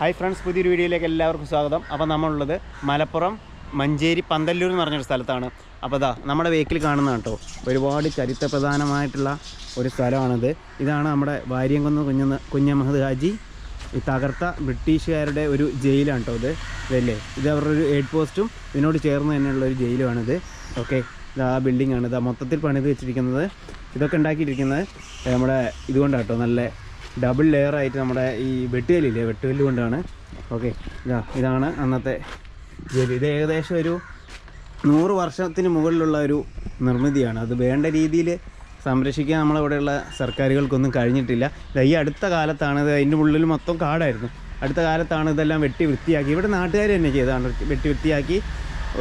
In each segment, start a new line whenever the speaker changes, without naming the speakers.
Hi friends പുതിയൊരു വീഡിയോയിലേക്ക് എല്ലാവർക്കും സ്വാഗതം. അപ്പോൾ നമ്മളുള്ളത് മലപ്പുറം മഞ്ചേരി പന്തല്ലൂർ എന്ന് പറഞ്ഞൊരു സ്ഥലത്താണ്. അപ്പോൾ ഇതാ നമ്മുടെ വേക്കിൽ കാണുന്ന കേട്ടോ. ഒരുപാട് ചരിത്രപ്രധാനമായിട്ടുള്ള ഒരു സ്ഥലമാണിത്. ഇതാണ് നമ്മുടെ വാര്യംകുന്ന് കുഞ്ഞ കുഞ്ഞഹമ്മദ് ഹാജി ഈ തകർത്ത ബ്രിട്ടീഷുകാരുടെ ഒരു ജയിലാണ് കേട്ടോ ഇത്. ഇതല്ലേ? ഇത് അവരുടെ ഒരു എയ്ഡ് പോസ്റ്റും ഇതിനോട് ചേർന്ന് തന്നെയുള്ള ഒരു ജയിലുമാണിത്. ഓക്കെ ഇത് ആ ബിൽഡിംഗ് ആണ്. ഇതാ മൊത്തത്തിൽ പണിത് വെച്ചിരിക്കുന്നത്. ഇതൊക്കെ ഉണ്ടാക്കിയിരിക്കുന്നത് നമ്മുടെ ഇതുകൊണ്ടാണ് കേട്ടോ. നല്ല ഡബിൾ ലെയർ ആയിട്ട് നമ്മുടെ ഈ വെട്ടുകല്ലില്ലേ? വെട്ടുകല്ല് കൊണ്ടാണ്. ഓക്കെ ഇതാ ഇതാണ് അന്നത്തെ ജലി ഇത് ഏകദേശം ഒരു നൂറ് വർഷത്തിന് മുകളിലുള്ള ഒരു നിർമ്മിതിയാണ്. അത് വേണ്ട രീതിയിൽ സംരക്ഷിക്കാൻ നമ്മളിവിടെയുള്ള സർക്കാരുകൾക്കൊന്നും കഴിഞ്ഞിട്ടില്ല. ഈ അടുത്ത കാലത്താണ് ഇത് അതിന്റെ ഉള്ളിൽ മൊത്തം കാടായിരുന്നു. അടുത്ത കാലത്താണ് ഇതെല്ലാം വെട്ടി വൃത്തിയാക്കി. ഇവിടെ നാട്ടുകാർ തന്നെ ചെയ്തതാണ്. വെട്ടി വൃത്തിയാക്കി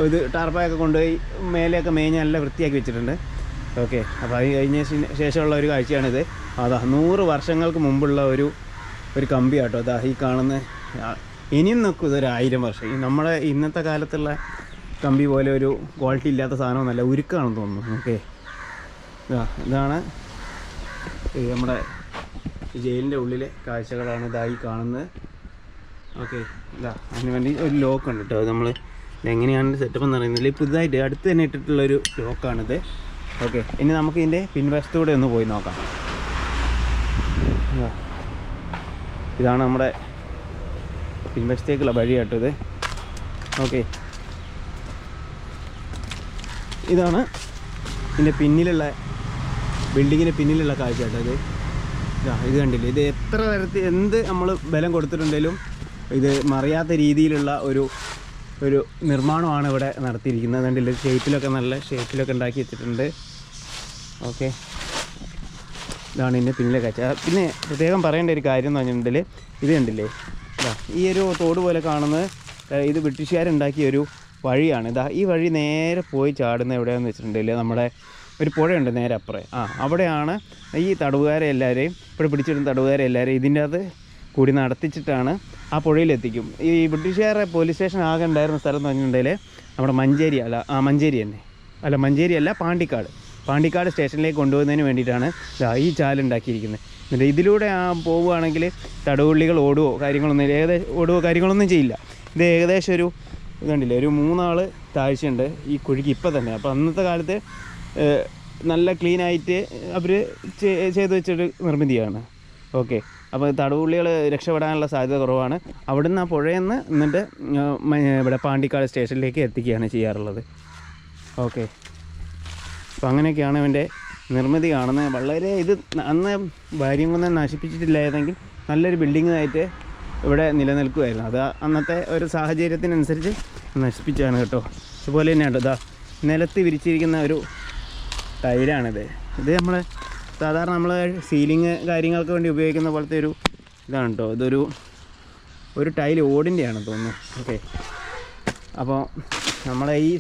ഇത് ടാർപ്പായൊക്കെ കൊണ്ടുപോയി മേലെയൊക്കെ മേഞ്ഞ് നല്ല വൃത്തിയാക്കി വെച്ചിട്ടുണ്ട്. ഓക്കെ അപ്പോൾ അത് കഴിഞ്ഞ ശേഷമുള്ള ഒരു കാഴ്ചയാണിത്. അതാ നൂറ് വർഷങ്ങൾക്ക് മുമ്പുള്ള ഒരു ഒരു കമ്പി ആട്ടോ അതാ ഈ കാണുന്ന ഇനിയും നിൽക്കും ഇതൊരു ആയിരം വർഷം. നമ്മുടെ ഇന്നത്തെ കാലത്തുള്ള കമ്പി പോലെ ഒരു ക്വാളിറ്റി ഇല്ലാത്ത സാധനമൊന്നുമല്ല ഉരുക്കാണെന്ന് തോന്നുന്നു. ഓക്കെ. ഇതാ ഇതാണ് നമ്മുടെ ജയിലിന്റെ ഉള്ളിലെ കാഴ്ചകളാണ് ഇതായി കാണുന്നത്. ഓക്കെ ഇതാ അതിന് വേണ്ടി ഒരു ലോക്ക് ഉണ്ട് കേട്ടോ. നമ്മൾ എങ്ങനെയാണ് സെറ്റപ്പ് എന്ന് അറിയുന്നില്ല. പുതുതായിട്ട് അടുത്ത് തന്നെ ഇട്ടിട്ടുള്ളൊരു ലോക്കാണിത്. ഓക്കെ ഇനി നമുക്ക് ഇതിന്റെ പിൻവശത്തൂടെ ഒന്ന് പോയി നോക്കാം. ഇതാ. ഇതാണ് നമ്മുടെ പിൻവശത്തേക്കുള്ള വഴി ഇത്. ഓക്കെ ഇതാണ് ഇതിന്റെ പിന്നിലുള്ള ബിൽഡിങ്ങിന്റെ പിന്നിലുള്ള കാഴ്ച കേട്ടോ ഇതാ. ഇത് കണ്ടില്ലേ? ഇത് എത്ര തരത്തിൽ എന്ത് നമ്മൾ ബലം കൊടുത്തിട്ടുണ്ടെങ്കിലും ഇത് മറിയാത്ത രീതിയിലുള്ള ഒരു ഒരു നിർമ്മാണമാണ് ഇവിടെ നടത്തിയിരിക്കുന്നത്. കണ്ടില്ലേ? ഷേപ്പിലൊക്കെ നല്ല ഷേപ്പിലൊക്കെ ഉണ്ടാക്കി വെച്ചിട്ടുണ്ട്. ഓക്കെ. ഇതാണ് ഇതിന്റെ പിന്നിലെ കാഴ്ച. പിന്നെ പ്രത്യേകം പറയേണ്ട ഒരു കാര്യം എന്ന് പറഞ്ഞിട്ടുണ്ടെങ്കിൽ ഇത് കണ്ടില്ലേ? ഇതാ ഈ ഒരു തോട് പോലെ കാണുന്നത് ഇത് ബ്രിട്ടീഷുകാരുണ്ടാക്കിയ ഒരു വഴിയാണ്. ഇതാ ഈ വഴി നേരെ പോയി ചാടുന്ന എവിടെയാണെന്ന് വെച്ചിട്ടുണ്ടെങ്കിൽ നമ്മുടെ ഒരു പുഴയുണ്ട് നേരെ അപ്പുറേ ആ അവിടെയാണ് ഈ തടവുകാരെ എല്ലാവരെയും ഇവിടെ പിടിച്ചിടുന്ന തടവുകാരെ എല്ലാവരെയും ഇതിന്റെ അത് കൂടി നടത്തിച്ചിട്ടാണ് ആ പുഴയിലെത്തിക്കും ഈ ബ്രിട്ടീഷുകാരുടെ പോലീസ് സ്റ്റേഷൻ ആകെ ഉണ്ടായിരുന്ന സ്ഥലം എന്ന് പറഞ്ഞിട്ടുണ്ടെങ്കിൽ നമ്മുടെ മഞ്ചേരി അല്ല ആ മഞ്ചേരി തന്നെ. അല്ല മഞ്ചേരി അല്ല പാണ്ടിക്കാട്. പാണ്ടിക്കാട് സ്റ്റേഷനിലേക്ക് കൊണ്ടുപോകുന്നതിന് വേണ്ടിയിട്ടാണ് ഈ ചാലുണ്ടാക്കിയിരിക്കുന്നത് എന്നിട്ട് ഇതിലൂടെ ആ പോവുകയാണെങ്കിൽ തടവുള്ളികൾ ഓടുവോ കാര്യങ്ങളൊന്നും. ഏകദേശം ഓടുവോ കാര്യങ്ങളൊന്നും ചെയ്യില്ല. ഇത് ഏകദേശം ഒരു ഇതുണ്ടല്ലേ ഒരു മൂന്നാൾ താഴ്ചയുണ്ട് ഈ കുഴിക്ക് ഇപ്പം തന്നെ. അപ്പോൾ അന്നത്തെ കാലത്ത് നല്ല ക്ലീൻ ആയിട്ട് അവർ ചെയ്തു വെച്ചൊരു നിർമ്മിതിയാണ്. ഓക്കെ. അപ്പോൾ തടവുള്ളികൾ രക്ഷപ്പെടാനുള്ള സാധ്യത കുറവാണ്. അവിടുന്ന് ആ പുഴയിൽ നിന്ന് എന്നിട്ട് ഇവിടെ പാണ്ടിക്കാട് സ്റ്റേഷനിലേക്ക് എത്തിക്കുകയാണ് ചെയ്യാറുള്ളത്. ഓക്കെ. അപ്പോൾ അങ്ങനെയൊക്കെയാണ് അവന്റെ നിർമ്മിതി കാണുന്നത്. വളരെ ഇത് അന്ന് ഭാര്യം കൊന്നും നശിപ്പിച്ചിട്ടില്ലായിരുന്നെങ്കിൽ നല്ലൊരു ബിൽഡിംഗ് ആയിട്ട് ഇവിടെ നിലനിൽക്കുമായിരുന്നു അത് അന്നത്തെ ഒരു സാഹചര്യത്തിനനുസരിച്ച് നശിപ്പിച്ചാണ് കേട്ടോ. അതുപോലെ തന്നെയാണ് ഇതാ നിലത്ത് വിരിച്ചിരിക്കുന്ന ഒരു ടൈലാണിത് ഇത് നമ്മൾ സാധാരണ നമ്മൾ സീലിങ് കാര്യങ്ങൾക്ക് വേണ്ടി ഉപയോഗിക്കുന്ന പോലത്തെ ഒരു ഇതാണ് കേട്ടോ. ഇതൊരു ഒരു ടൈൽ ഓടിന്റെയാണ് തോന്നുന്നു. ഓക്കെ. അപ്പോൾ നമ്മളെ ഈ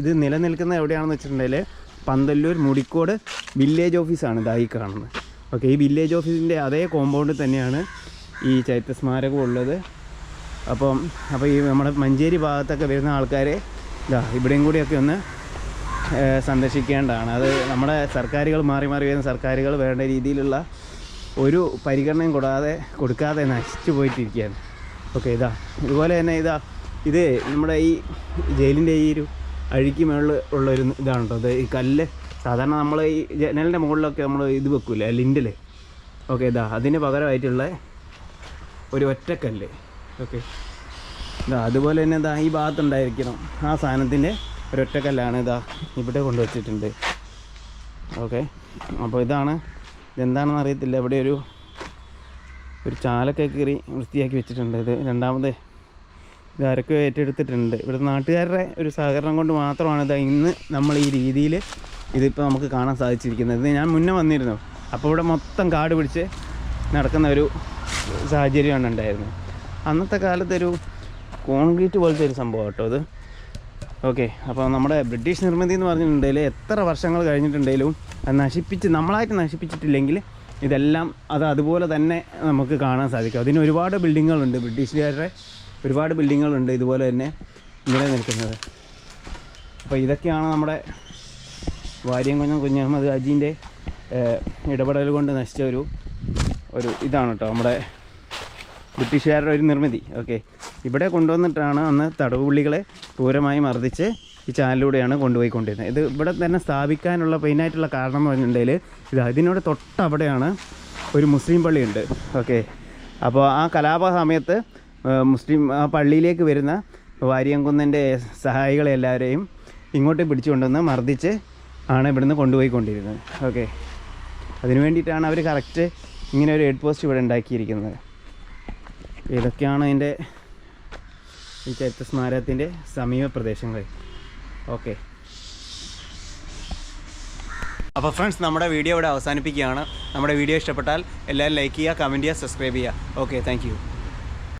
ഇത് നിലനിൽക്കുന്ന എവിടെയാണെന്ന് വെച്ചിട്ടുണ്ടെങ്കിൽ പന്തല്ലൂർ മുടിക്കോട് വില്ലേജ് ഓഫീസാണ് ഇതായി കാണുന്നത് ഓക്കെ ഈ വില്ലേജ് ഓഫീസിന്റെ അതേ കോമ്പൗണ്ടിൽ തന്നെയാണ് ഈ ചൈത്ര സ്മാരകം ഉള്ളത്. അപ്പം അപ്പോൾ ഈ നമ്മുടെ മഞ്ചേരി ഭാഗത്തൊക്കെ വരുന്ന ആൾക്കാരെ ഇതാ ഇവിടെയും കൂടിയൊക്കെ ഒന്ന് സന്ദർശിക്കേണ്ടതാണ്. അത് നമ്മുടെ സർക്കാരുകൾ മാറി മാറി വരുന്ന സർക്കാരുകൾ വേണ്ട രീതിയിലുള്ള ഒരു പരിഗണനയും കൂടാതെ കൊടുക്കാതെ നശിച്ചു പോയിട്ടിരിക്കുകയാണ്. ഓക്കെ ഇതാ ഇതുപോലെ തന്നെ ഇതാ ഇത് നമ്മുടെ ഈ ജയിലിന്റെ ഈ ഒരു അഴുക്കി മുകളിൽ ഉള്ള ഒരു ഇതാണ് കേട്ടോ അത് ഈ കല്ല് സാധാരണ നമ്മൾ ഈ ജനലിന്റെ മുകളിലൊക്കെ നമ്മൾ ഇത് വെക്കൂലേ ലിൻഡിൽ ഓക്കെ ഇതാ. അതിന് പകരമായിട്ടുള്ള ഒരു ഒറ്റക്കല്ല് ഓക്കെ. ഇതാ അതുപോലെ തന്നെ ഇതാ ഈ ഭാഗത്തുണ്ടായിരിക്കണം. ആ സാധനത്തിന്റെ ഒരൊറ്റക്കല്ലാണ് ഇതാ ഇവിടെ കൊണ്ടുവച്ചിട്ടുണ്ട്. ഓക്കെ. അപ്പോൾ ഇതാണ് ഇതെന്താണെന്ന് അറിയത്തില്ല. ഇവിടെ ഒരു ഒരു ചാലൊക്കെ കീറി വൃത്തിയാക്കി വെച്ചിട്ടുണ്ട്. ഇത് രണ്ടാമത് ഇത് ആരൊക്കെ ഏറ്റെടുത്തിട്ടുണ്ട്. ഇവിടുത്തെ നാട്ടുകാരുടെ ഒരു സഹകരണം കൊണ്ട് മാത്രമാണ് ഇത് ഇന്ന് നമ്മൾ ഈ രീതിയിൽ ഇതിപ്പോൾ നമുക്ക് കാണാൻ സാധിച്ചിരിക്കുന്നത്. ഇത് ഞാൻ മുന്നേ വന്നിരുന്നു. അപ്പോൾ ഇവിടെ മൊത്തം കാട് പിടിച്ച് നടക്കുന്ന ഒരു സാഹചര്യമാണ് ഉണ്ടായിരുന്നത്. അന്നത്തെ കാലത്തൊരു കോൺക്രീറ്റ് പോലത്തെ ഒരു സംഭവം കേട്ടോ അത്. ഓക്കെ അപ്പോൾ നമ്മുടെ ബ്രിട്ടീഷ് നിർമ്മിതി എന്ന് പറഞ്ഞിട്ടുണ്ടെങ്കിൽ എത്ര വർഷങ്ങൾ കഴിഞ്ഞിട്ടുണ്ടെങ്കിലും അത് നശിപ്പിച്ച് നമ്മളായിട്ട് നശിപ്പിച്ചിട്ടില്ലെങ്കിൽ ഇതെല്ലാം അത് അതുപോലെ തന്നെ നമുക്ക് കാണാൻ സാധിക്കും. അതിന് ഒരുപാട് ബിൽഡിങ്ങുകളുണ്ട് ബ്രിട്ടീഷുകാരുടെ. ഒരുപാട് ബിൽഡിങ്ങുകളുണ്ട് ഇതുപോലെ തന്നെ നിലനിൽക്കുന്നത് അപ്പോൾ ഇതൊക്കെയാണ് നമ്മുടെ വാര്യംകുഞ്ഞം കുഞ്ഞഹമ്മദ് ഹാജീന്റെ ഇടപെടൽ കൊണ്ട് നശിച്ച ഒരു ഒരു ഇതാണ് കേട്ടോ നമ്മുടെ ബ്രിട്ടീഷുകാരുടെ ഒരു നിർമ്മിതി. ഓക്കെ. ഇവിടെ കൊണ്ടുവന്നിട്ടാണ് അന്ന് തടവുപുള്ളികളെ ക്രൂരമായി മർദ്ദിച്ച് ഈ ചാനലിലൂടെയാണ് കൊണ്ടുപോയിക്കൊണ്ടിരുന്നത്. ഇത് ഇവിടെ തന്നെ സ്ഥാപിക്കാനുള്ള മെയിനായിട്ടുള്ള കാരണം എന്ന് പറഞ്ഞിട്ടുണ്ടെങ്കിൽ ഇത് അതിനോട് തൊട്ടവിടെയാണ് ഒരു മുസ്ലിം പള്ളിയുണ്ട്. ഓക്കെ. അപ്പോൾ ആ കലാപ സമയത്ത് മുസ്ലിം ആ പള്ളിയിലേക്ക് വരുന്ന വാരിയംകുന്നന്റെ സഹായികളെ എല്ലാവരെയും ഇങ്ങോട്ട് പിടിച്ചുകൊണ്ടുവന്ന് മർദ്ദിച്ച് ആണ് ഇവിടുന്ന് കൊണ്ടുപോയിക്കൊണ്ടിരുന്നത്. ഓക്കെ അതിന് വേണ്ടിയിട്ടാണ് അവർ കറക്റ്റ് ഇങ്ങനെ ഒരു ഹെഡ് പോസ്റ്റ് ഇവിടെ ഉണ്ടാക്കിയിരിക്കുന്നത്. ഇതൊക്കെയാണ് അതിന്റെ ഈ ചരിത്ര സ്മാരകത്തിന്റെ സമീപ പ്രദേശങ്ങൾ. ഓക്കെ അപ്പോൾ ഫ്രണ്ട്സ് നമ്മുടെ വീഡിയോ ഇവിടെ അവസാനിപ്പിക്കുകയാണ്. നമ്മുടെ വീഡിയോ ഇഷ്ടപ്പെട്ടാൽ എല്ലാവരും ലൈക്ക് ചെയ്യുക കമന്റ് ചെയ്യുക സബ്സ്ക്രൈബ് ചെയ്യുക. Okay thank